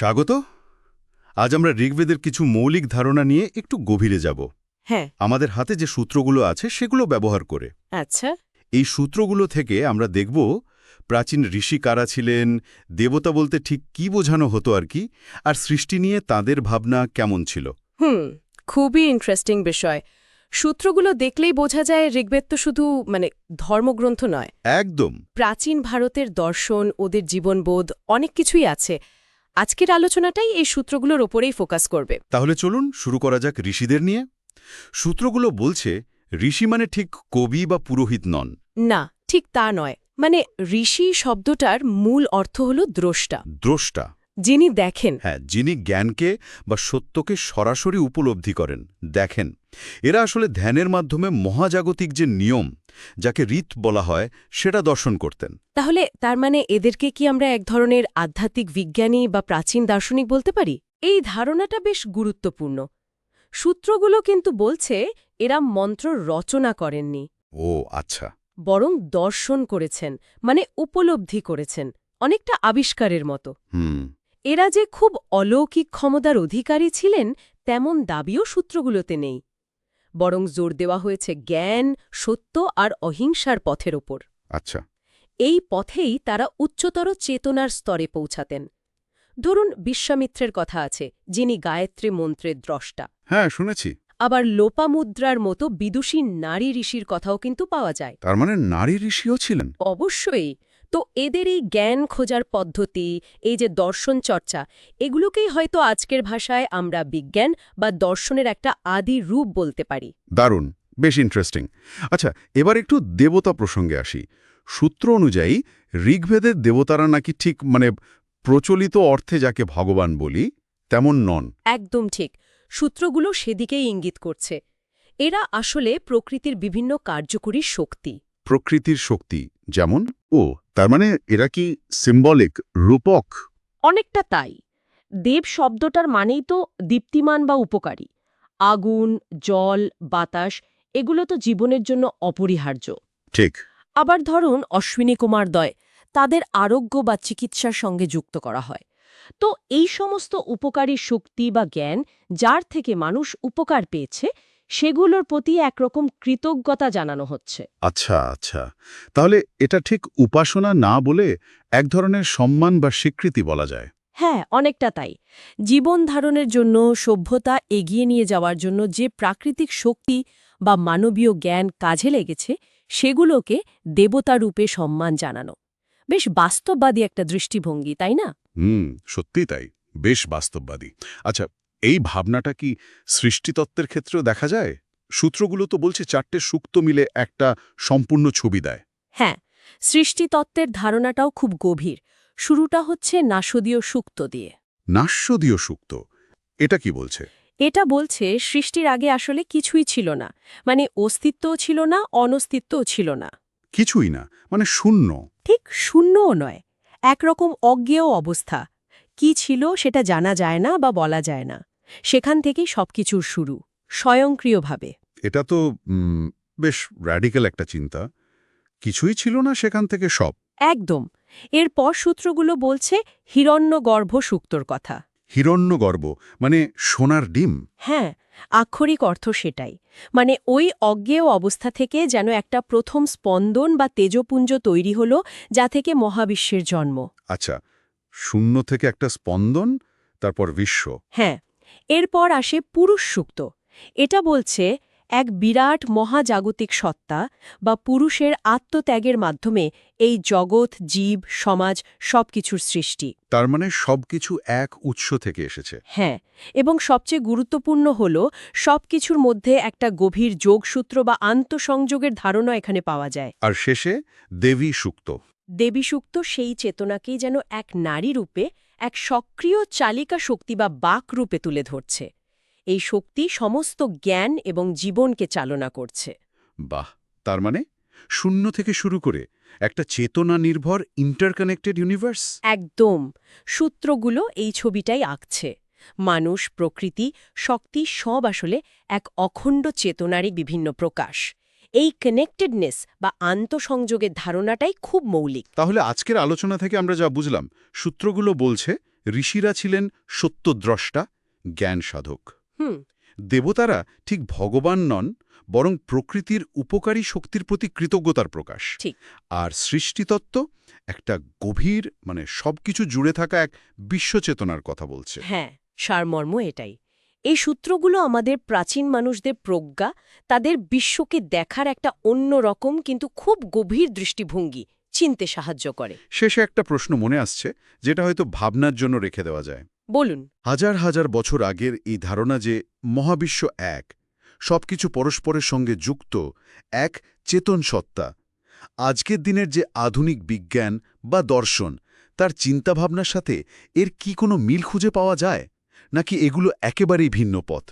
স্বাগত। আজ আমরা ঋগ্বেদের কিছু মৌলিক ধারণা নিয়ে একটু গভীরে যাব। হ্যাঁ। আমাদের হাতে যে সূত্রগুলো আছে সেগুলো ব্যবহার করে। আচ্ছা। এই সূত্রগুলো থেকে আমরা দেখব প্রাচীন ঋষি কারা ছিলেন দেবতা বলতে ঠিক কি বোঝানো হতো আর কি আর সৃষ্টি নিয়ে তাদের ভাবনা কেমন ছিল। হুম খুবই ইন্টারেস্টিং বিষয়। সূত্রগুলো দেখলেই বোঝা যায় ঋগ্বেদ তো শুধু মানে ধর্মগ্রন্থ নয়। একদম। প্রাচীন ভারতের দর্শন ওদের জীবনবোধ অনেক কিছুই আছে। আজকের আলোচনাটাই এই সূত্রগুলোর ওপরেই ফোকাস করবে। তাহলে চলুন শুরু করা যাক ঋষিদের নিয়ে। সূত্রগুলো বলছে ঋষি মানে ঠিক কবি বা পুরোহিত নন। না ঠিক তা নয়। মানে ঋষি শব্দটার মূল অর্থ হল দ্রষ্টা। দ্রষ্টা। যিনি দেখেন। হ্যাঁ যিনি জ্ঞানকে বা সত্যকে সরাসরি উপলব্ধি করেন দেখেন। এরা আসলে ধ্যানের মাধ্যমে মহাজাগতিক যে নিয়ম যাকে রীত বলা হয় সেটা দর্শন করতেন। তাহলে তার মানে এদেরকে কি আমরা এক ধরনের আধ্যাত্মিক বিজ্ঞানী বা প্রাচীন দার্শনিক বলতে পারি? এই ধারণাটা বেশ গুরুত্বপূর্ণ। সূত্রগুলো কিন্তু বলছে এরা মন্ত্র রচনা করেননি। ও আচ্ছা। বরং দর্শন করেছেন মানে উপলব্ধি করেছেন অনেকটা আবিষ্কারের মতো। হুম। এরা যে খুব অলৌকিক ক্ষমতার অধিকারী ছিলেন তেমন দাবিও সূত্রগুলোতে নেই। বরং জোর দেওয়া হয়েছে জ্ঞান সত্য আর অহিংসার পথের ওপর। আচ্ছা। এই পথেই তারা উচ্চতর চেতনার স্তরে পৌঁছাতেন। ধরুন বিশ্বামিত্রের কথা আছে যিনি গায়ত্রী মন্ত্রের দ্রষ্টা। হ্যাঁ শুনেছি। আবার লোপামুদ্রার মতো বিদুষী নারী ঋষির কথাও কিন্তু পাওয়া যায়। তার মানে নারী ঋষিও ছিলেন? অবশ্যই। তো এদের এই জ্ঞান খোঁজার পদ্ধতি এই যে দর্শন চর্চা এগুলোকেই হয়তো আজকের ভাষায় আমরা বিজ্ঞান বা দর্শনের একটা আদি রূপ বলতে পারি। দারুণ বেশ ইন্টারেস্টিং আচ্ছা এবার একটু দেবতা প্রসঙ্গে আসি। সূত্র অনুযায়ী ঋগ্বেদের দেবতারা নাকি ঠিক মানে প্রচলিত অর্থে যাকে ভগবান বলি তেমন নন। একদম ঠিক। সূত্রগুলো সেদিকেই ইঙ্গিত করছে। এরা আসলে প্রকৃতির বিভিন্ন কার্যকরী শক্তি। প্রকৃতির শক্তি যেমন ও। তার মানে এরা কি সিম্বলিক রূপক? অনেকটা তাই। দেব শব্দটার মানেই তো দীপ্তিমান বা উপকারী। আগুন জল বাতাস এগুলো তো জীবনের জন্য অপরিহার্য। ঠিক। আবার ধরুন অশ্বিনী কুমার দয় তাদের আরোগ্য বা চিকিৎসার সঙ্গে যুক্ত করা হয়। তো এই সমস্ত উপকারী শক্তি বা জ্ঞান যার থেকে মানুষ উপকার পেয়েছে সেগুলোর প্রতি একরকম কৃতজ্ঞতা জানানো হচ্ছে। আচ্ছা আচ্ছা। তাহলে এটা ঠিক উপাসনা না বলে এক ধরনের সম্মান বা স্বীকৃতি বলা যায়? হ্যাঁ অনেকটা তাই। জীবন ধারণের জন্য সভ্যতা এগিয়ে নিয়ে যাওয়ার জন্য যে প্রাকৃতিক শক্তি বা মানবীয় জ্ঞান কাজে লেগেছে সেগুলোকে দেবতা রূপে সম্মান জানানো। বেশ বাস্তববাদী একটা দৃষ্টিভঙ্গি তাই না? হুম সত্যি তাই। বেশ বাস্তববাদী। আচ্ছা এই ভাবনাটা কি সৃষ্টিতত্ত্বের ক্ষেত্রেও দেখা যায়? সূত্রগুলো তো বলছে চারটে সুক্ত মিলে একটা সম্পূর্ণ ছবি দেয়। হ্যাঁ সৃষ্টিতত্ত্বের ধারণাটাও খুব গভীর। শুরুটা হচ্ছে নাসদীয় সুক্ত দিয়ে। নাস্যদীয় সুক্ত? এটা কি বলছে? এটা বলছে সৃষ্টির আগে আসলে কিছুই ছিল না। মানে অস্তিত্বও ছিল না অনস্তিত্বও ছিল না। কিছুই না মানে শূন্য। ঠিক শূন্যও নয় একরকম অজ্ঞেয় অবস্থা। কি ছিল সেটা জানা যায় না বা বলা যায় না। সেখান থেকেই সবকিছুর শুরু স্বয়ংক্রিয়ভাবে। এটা তো বেশ র্যাডিক্যাল একটা চিন্তা। কিছুই ছিল না সেখান থেকে সব। একদম। এরপর সূত্রগুলো বলছে হিরণ্যগর্ভ সুক্তর কথা। হিরণ্যগর্ভ মানে সোনার ডিম। হ্যাঁ আক্ষরিক অর্থ সেটাই। মানে ওই অজ্ঞেয় অবস্থা থেকে যেন একটা প্রথম স্পন্দন বা তেজপুঞ্জ তৈরি হলো যা থেকে মহাবিশ্বের জন্ম। আচ্ছা শূন্য থেকে একটা স্পন্দন তারপর বিশ্ব। হ্যাঁ। এরপর আসে পুরুষ সুক্ত। এটা বলছে এক বিরাট মহাজাগতিক সত্তা বা পুরুষের আত্মত্যাগের মাধ্যমে এই জগৎ জীব সমাজ সবকিছুর সৃষ্টি। তার মানে সবকিছু এক উৎস থেকে এসেছে। হ্যাঁ এবং সবচেয়ে গুরুত্বপূর্ণ হল সবকিছুর মধ্যে একটা গভীর যোগসূত্র বা আন্তঃসংযোগের ধারণা এখানে পাওয়া যায়। আর শেষে দেবী সুক্ত। দেবীসুক্ত সেই চেতনাকেই যেন এক নারী রূপে এক সক্রিয় চালিকা শক্তি বা বাক রূপে তুলে ধরছে। এই শক্তি সমস্ত জ্ঞান এবং জীবনকে চালনা করছে। বাহ তার মানে? শূন্য থেকে শুরু করে একটা চেতনা নির্ভর ইন্টারকানেক্টেড ইউনিভার্স? একদম সূত্রগুলো এই ছবিটাই আঁকছে। মানুষ প্রকৃতি শক্তি সব আসলে এক অখণ্ড চেতনারই বিভিন্ন প্রকাশ। এই কানেক্টেডনেস বা আন্তঃসংযোগের ধারণাটাই খুব মৌলিক। তাহলে আজকের আলোচনা থেকে আমরা যা বুঝলাম সূত্রগুলো বলছে ঋষিরা ছিলেন সত্যদ্রষ্টা জ্ঞান সাধক হুম। দেবতারা ঠিক ভগবান নন বরং প্রকৃতির উপকারী শক্তির প্রতি কৃতজ্ঞতার প্রকাশ। ঠিক। আর সৃষ্টিতত্ত্ব একটা গভীর মানে সবকিছু জুড়ে থাকা এক বিশ্বচেতনার কথা বলছে। হ্যাঁ সারমর্ম এটাই। এই সূত্রগুলো আমাদের প্রাচীন মানুষদের প্রজ্ঞা তাদের বিশ্বকে দেখার একটা অন্য রকম কিন্তু খুব গভীর দৃষ্টিভঙ্গি চিনতে সাহায্য করে। শেষে একটা প্রশ্ন মনে আসছে যেটা হয়তো ভাবনার জন্য রেখে দেওয়া যায়। বলুন। হাজার হাজার বছর আগের এই ধারণা যে মহাবিশ্ব এক সবকিছু পরস্পরের সঙ্গে যুক্ত এক চেতন সত্তা আজকের দিনের যে আধুনিক বিজ্ঞান বা দর্শন তার চিন্তাভাবনার সাথে এর কি কোনো মিল খুঁজে পাওয়া যায়? নাকি এগুলো একেবারেই ভিন্ন পথ?